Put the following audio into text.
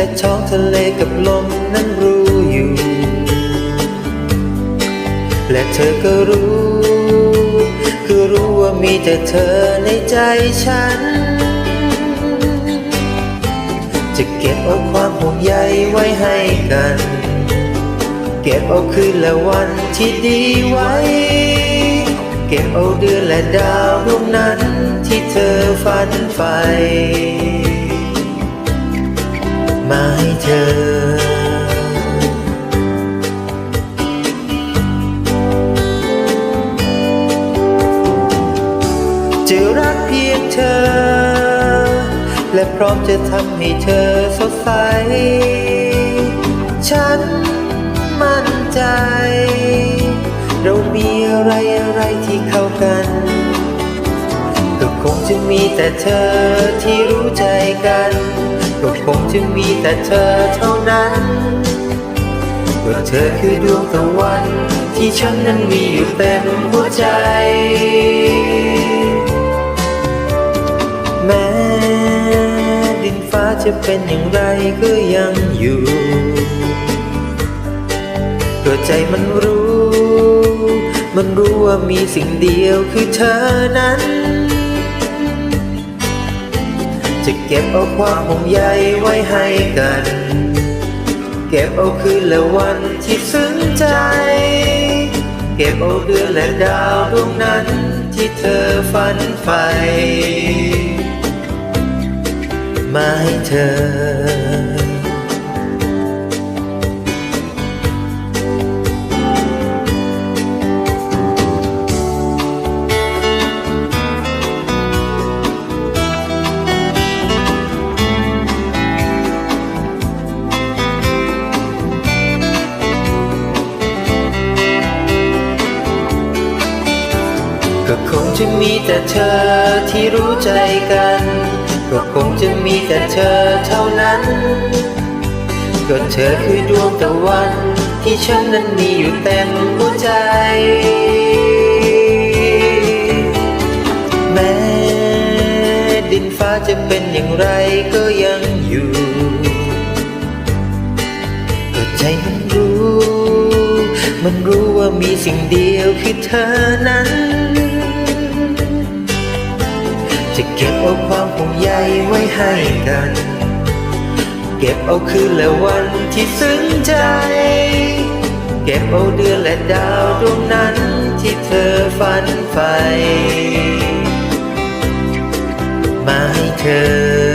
และท้องทะเลกับลมนั้นรู้อยู่ และเธอก็รู้ คือรู้ว่ามีแต่เธอในใจฉัน จะเก็บเอาความห่วงใยไว้ให้กัน เก็บเอาคืนและวันที่ดีไว้ เก็บเอาเดือนและดาวดวงนั้นที่เธอฝันใฝ่ มาให้เธอจะรักเพียงเธอ และพร้อมจะทำให้เธอสดใส ฉันมั่นใจ เรามีอะไรอะไรที่เข้ากัน ก็คงจะมีแต่เธอที่รู้ใจกัน ก็คงจะมีแต่เธอเท่านั้นก็เธอคือดวงตะวันที่ฉันนั้นมีอยู่เต็มหัวใจ แม้ดินฟ้าจะเป็นอย่างไรก็ยังอยู่ก็ใจมันรู้ มันรู้ว่ามีสิ่งเดียวคือเธอนั้น จะเก็บเอาความห่วงใยไว้ให้กัน เก็บเอาคืนและวันที่ซึ้งใจ เก็บเอาเดือนและดาวดวงนั้นที่เธอฝันใฝ่มาให้เธอ ก็คงจะมีแต่เธอที่รู้ใจกัน ก็คงจะมีแต่เธอเท่านั้น ก็เธอคือดวงตะวัน ที่ฉันนั้นมีอยู่เต็มหัวใจ แม้ดินฟ้าจะเป็นอย่างไรก็ยังอยู่ก็ใจมันรู้ มันรู้ว่ามีสิ่งเดียวคือเธอนั้น จะเก็บเอาความห่วงใยไว้ให้กัน เก็บเอาคืนและวันที่ซึ้งใจ เก็บเอาเดือนและดาวดวงนั้นที่เธอฝันใฝ่มาให้เธอ